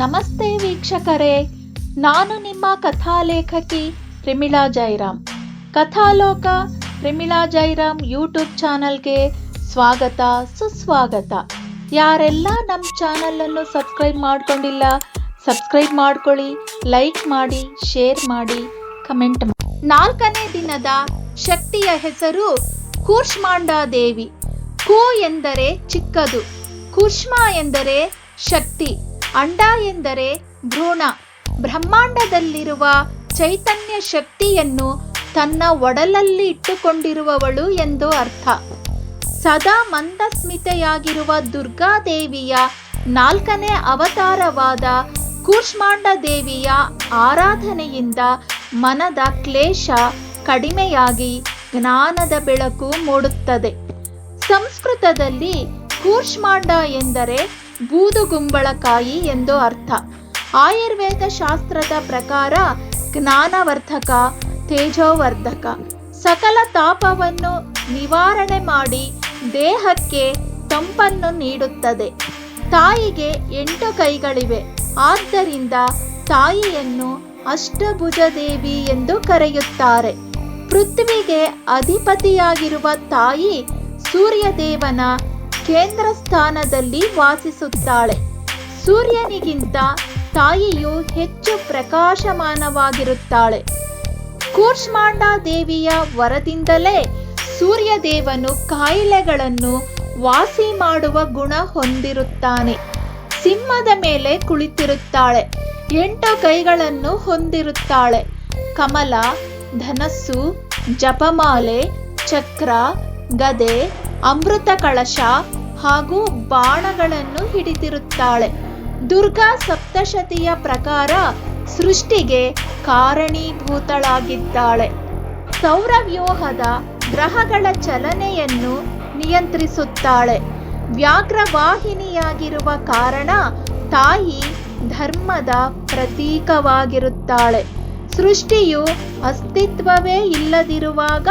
ನಮಸ್ತೆ ವೀಕ್ಷಕರೇ, ನಾನು ನಿಮ್ಮ ಕಥಾಲೇಖಕಿ ಪ್ರಮಿಳಾ ಜೈರಾಮ್. ಕಥಾಲೋಕ ಪ್ರಿಮಿಳಾ ಜೈರಾಮ್ ಯೂಟ್ಯೂಬ್ ಚಾನಲ್ಗೆ ಸ್ವಾಗತ, ಸುಸ್ವಾಗತ. ಯಾರೆಲ್ಲ ನಮ್ಮ ಚಾನಲನ್ನು ಸಬ್ಸ್ಕ್ರೈಬ್ ಮಾಡ್ಕೊಂಡಿಲ್ಲ, ಸಬ್ಸ್ಕ್ರೈಬ್ ಮಾಡ್ಕೊಳ್ಳಿ, ಲೈಕ್ ಮಾಡಿ, ಶೇರ್ ಮಾಡಿ, ಕಮೆಂಟ್ ಮಾಡಿ ನಾಲ್ಕನೇ ದಿನದ ಶಕ್ತಿಯ ಹೆಸರು ಕೂರ್ಷ್ಮಾಂಡ ದೇವಿ. ಕೂ ಎಂದರೆ ಚಿಕ್ಕದು, ಕೂಷ್ಮಾ ಎಂದರೆ ಶಕ್ತಿ. ಅಂಡ ಎಂದರೆ ಭ್ರೂಣ. ಬ್ರಹ್ಮಾಂಡದಲ್ಲಿರುವ ಚೈತನ್ಯ ಶಕ್ತಿಯನ್ನು ತನ್ನ ಒಡಲಲ್ಲಿ ಇಟ್ಟುಕೊಂಡಿರುವವಳು ಎಂದು ಅರ್ಥ. ಸದಾ ಮಂದಸ್ಮಿತೆಯಾಗಿರುವ ದುರ್ಗಾದೇವಿಯ ನಾಲ್ಕನೇ ಅವತಾರವಾದ ಕೂಷ್ಮಾಂಡ ದೇವಿಯ ಆರಾಧನೆಯಿಂದ ಮನದ ಕ್ಲೇಶ ಕಡಿಮೆಯಾಗಿ ಜ್ಞಾನದ ಬೆಳಕು ಮೂಡುತ್ತದೆ. ಸಂಸ್ಕೃತದಲ್ಲಿ ಕೂಷ್ಮಾಂಡ ಎಂದರೆ ಬೂದುಗುಂಬಳಕಾಯಿ ಎಂದು ಅರ್ಥ. ಆಯುರ್ವೇದ ಶಾಸ್ತ್ರದ ಪ್ರಕಾರ ಜ್ಞಾನವರ್ಧಕ, ತೇಜೋವರ್ಧಕ. ಸಕಲ ತಾಪವನ್ನು ನಿವಾರಣೆ ಮಾಡಿ ದೇಹಕ್ಕೆ ತಂಪನ್ನು ನೀಡುತ್ತದೆ. ತಾಯಿಗೆ ಎಂಟು ಕೈಗಳಿವೆ. ಆದ್ದರಿಂದ ತಾಯಿಯನ್ನು ಅಷ್ಟಭುಜದೇವಿ ಎಂದು ಕರೆಯುತ್ತಾರೆ. ಪೃಥ್ವಿಗೆ ಅಧಿಪತಿಯಾಗಿರುವ ತಾಯಿ ಸೂರ್ಯದೇವನ ಕೇಂದ್ರ ಸ್ಥಾನದಲ್ಲಿ ವಾಸಿಸುತ್ತಾಳೆ. ಸೂರ್ಯನಿಗಿಂತ ತಾಯಿಯು ಹೆಚ್ಚು ಪ್ರಕಾಶಮಾನವಾಗಿರುತ್ತಾಳೆ. ಕೂರ್ಷ್ಮಾಂಡ ದೇವಿಯ ವರದಿಂದಲೇ ಸೂರ್ಯದೇವನು ಕಾಯಿಲೆಗಳನ್ನು ವಾಸಿ ಮಾಡುವ ಗುಣ ಹೊಂದಿರುತ್ತಾನೆ. ಸಿಂಹದ ಮೇಲೆ ಕುಳಿತಿರುತ್ತಾಳೆ. ಎಂಟು ಕೈಗಳನ್ನು ಹೊಂದಿರುತ್ತಾಳೆ. ಕಮಲ, ಧನಸ್ಸು, ಜಪಮಾಲೆ, ಚಕ್ರ, ಗದೆ ಅಮೃತ ಕಳಶ ಹಾಗೂ ಬಾಣಗಳನ್ನು ಹಿಡಿದಿರುತ್ತಾಳೆ. ದುರ್ಗಾ ಸಪ್ತಶತಿಯ ಪ್ರಕಾರ ಸೃಷ್ಟಿಗೆ ಕಾರಣೀಭೂತಳಾಗಿದ್ದಾಳೆ. ಸೌರವ್ಯೂಹದ ಗ್ರಹಗಳ ಚಲನೆಯನ್ನು ನಿಯಂತ್ರಿಸುತ್ತಾಳೆ. ವ್ಯಾಘ್ರವಾಹಿನಿಯಾಗಿರುವ ಕಾರಣ ತಾಯಿ ಧರ್ಮದ ಪ್ರತೀಕವಾಗಿರುತ್ತಾಳೆ. ಸೃಷ್ಟಿಯು ಅಸ್ತಿತ್ವವೇ ಇಲ್ಲದಿರುವಾಗ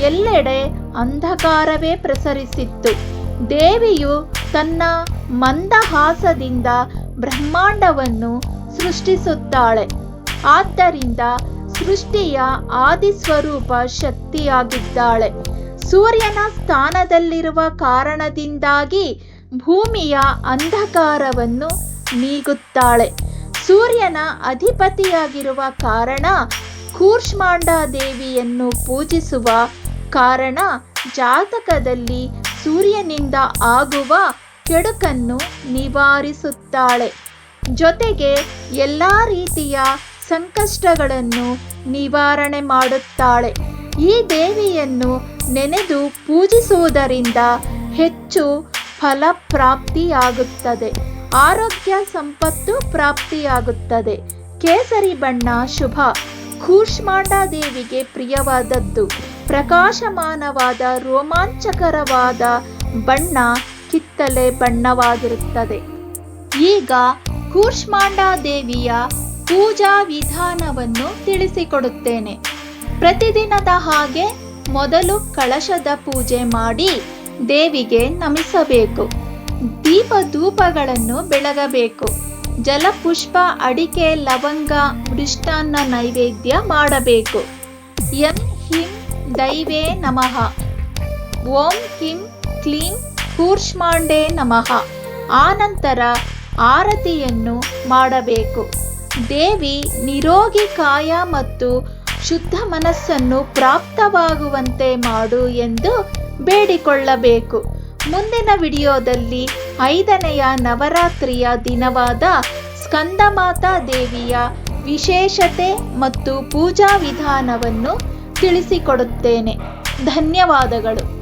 ಎಲ್ಲೆಡೆ ಅಂಧಕಾರವೇ ಪ್ರಸರಿಸಿತ್ತು. ದೇವಿಯು ತನ್ನ ಮಂದಹಾಸದಿಂದ ಬ್ರಹ್ಮಾಂಡವನ್ನು ಸೃಷ್ಟಿಸುತ್ತಾಳೆ. ಆದ್ದರಿಂದ ಸೃಷ್ಟಿಯ ಆದಿಸ್ವರೂಪ ಶಕ್ತಿಯಾಗಿದ್ದಾಳೆ. ಸೂರ್ಯನ ಸ್ಥಾನದಲ್ಲಿರುವ ಕಾರಣದಿಂದಾಗಿ ಭೂಮಿಯ ಅಂಧಕಾರವನ್ನು ನೀಗುತ್ತಾಳೆ. ಸೂರ್ಯನ ಅಧಿಪತಿಯಾಗಿರುವ ಕಾರಣ ಕೂರ್ಷ್ಮಾಂಡ ದೇವಿಯನ್ನು ಪೂಜಿಸುವ ಕಾರಣ ಜಾತಕದಲ್ಲಿ ಸೂರ್ಯನಿಂದ ಆಗುವ ಕೆಡುಕನ್ನು ನಿವಾರಿಸುತ್ತಾಳೆ. ಜೊತೆಗೆ ಎಲ್ಲ ರೀತಿಯ ಸಂಕಷ್ಟಗಳನ್ನು ನಿವಾರಣೆ ಮಾಡುತ್ತಾಳೆ. ಈ ದೇವಿಯನ್ನು ನೆನೆದು ಪೂಜಿಸುವುದರಿಂದ ಹೆಚ್ಚು ಫಲಪ್ರಾಪ್ತಿಯಾಗುತ್ತದೆ. ಆರೋಗ್ಯ ಸಂಪತ್ತು ಪ್ರಾಪ್ತಿಯಾಗುತ್ತದೆ. ಕೇಸರಿ ಬಣ್ಣ ಶುಭ. ಕೂಷ್ಮಾಂಡ ದೇವಿಗೆ ಪ್ರಿಯವಾದದ್ದು. ಪ್ರಕಾಶಮಾನವಾದ, ರೋಮಾಂಚಕರವಾದ ಬಣ್ಣ ಕಿತ್ತಲೆ ಬಣ್ಣವಾಗಿರುತ್ತದೆ. ಈಗ ಕೂಷ್ಮಾಂಡಾ ದೇವಿಯ ಪೂಜಾ ವಿಧಾನವನ್ನು ತಿಳಿಸಿಕೊಡುತ್ತೇನೆ. ಪ್ರತಿದಿನದ ಹಾಗೆ ಮೊದಲು ಕಳಶದ ಪೂಜೆ ಮಾಡಿ ದೇವಿಗೆ ನಮಿಸಬೇಕು. ದೀಪ ಧೂಪಗಳನ್ನು ಬೆಳಗಬೇಕು. ಜಲಪುಷ್ಪ, ಅಡಿಕೆ, ಲವಂಗ, ಮೃಷ್ಟಾನ್ನ ನೈವೇದ್ಯ ಮಾಡಬೇಕು. ಎಂ, ಹಿಂ ದೈವೇ ನಮಃ. ಓಂ ಹಿಂ ಕ್ಲೀಂ ಕೂರ್ಷ್ಮಾಂಡೇ ನಮಃ. ಆನಂತರ ಆರತಿಯನ್ನು ಮಾಡಬೇಕು. ದೇವಿ ನಿರೋಗಿ ಕಾಯ ಮತ್ತು ಶುದ್ಧ ಮನಸ್ಸನ್ನು ಪ್ರಾಪ್ತವಾಗುವಂತೆ ಮಾಡು ಎಂದು ಬೇಡಿಕೊಳ್ಳಬೇಕು. ಮುಂದಿನ ವಿಡಿಯೋದಲ್ಲಿ ಐದನೆಯ ನವರಾತ್ರಿಯ ದಿನವಾದ ಸ್ಕಂದಮಾತಾ ದೇವಿಯ ವಿಶೇಷತೆ ಮತ್ತು ಪೂಜಾ ವಿಧಾನವನ್ನು ತಿಳಿಸಿಕೊಡುತ್ತೇನೆ. ಧನ್ಯವಾದಗಳು.